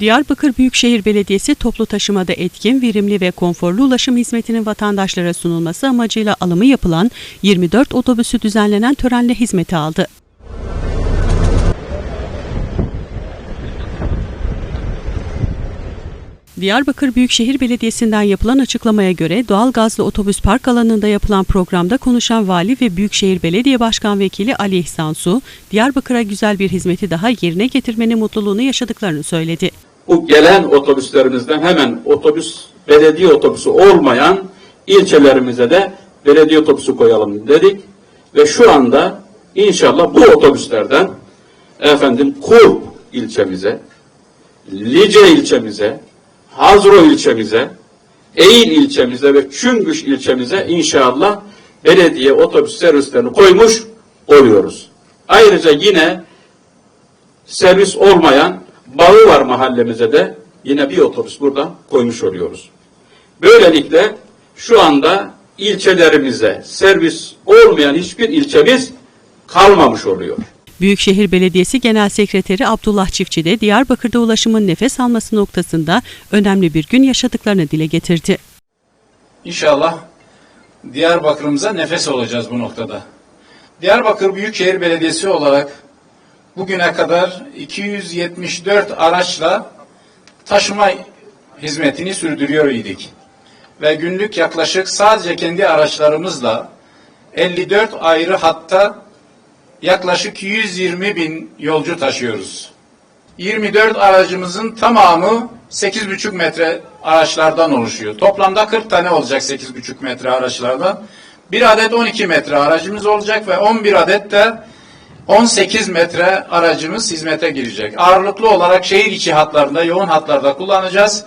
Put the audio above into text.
Diyarbakır Büyükşehir Belediyesi toplu taşımada etkin, verimli ve konforlu ulaşım hizmetinin vatandaşlara sunulması amacıyla alımı yapılan 24 otobüsü düzenlenen törenle hizmete aldı. Diyarbakır Büyükşehir Belediyesi'nden yapılan açıklamaya göre doğal gazlı otobüs park alanında yapılan programda konuşan Vali ve Büyükşehir Belediye Başkan Vekili Ali İhsan Su, Diyarbakır'a güzel bir hizmeti daha yerine getirmenin mutluluğunu yaşadıklarını söyledi. Bu gelen otobüslerimizden hemen otobüs, belediye otobüsü olmayan ilçelerimize de belediye otobüsü koyalım dedik. Ve şu anda inşallah bu otobüslerden efendim Kurp ilçemize, Lice ilçemize, Hazro ilçemize, Eğil ilçemize ve Çüngüş ilçemize inşallah belediye otobüs servislerini koymuş oluyoruz. Ayrıca yine servis olmayan bağı var mahallemize de yine bir otobüs burada koymuş oluyoruz. Böylelikle şu anda ilçelerimize servis olmayan hiçbir ilçemiz kalmamış oluyor. Büyükşehir Belediyesi Genel Sekreteri Abdullah Çiftçi de Diyarbakır'da ulaşımın nefes alması noktasında önemli bir gün yaşadıklarını dile getirdi. İnşallah Diyarbakır'ımıza nefes olacağız bu noktada. Diyarbakır Büyükşehir Belediyesi olarak bugüne kadar 274 araçla taşıma hizmetini sürdürüyor idik. Ve günlük yaklaşık sadece kendi araçlarımızla 54 ayrı hatta yaklaşık 120 bin yolcu taşıyoruz. 24 aracımızın tamamı 8,5 metre araçlardan oluşuyor. Toplamda 40 tane olacak 8,5 metre araçlardan. Bir adet 12 metre aracımız olacak ve 11 adet de 18 metre aracımız hizmete girecek. Ağırlıklı olarak şehir içi hatlarında, yoğun hatlarda kullanacağız.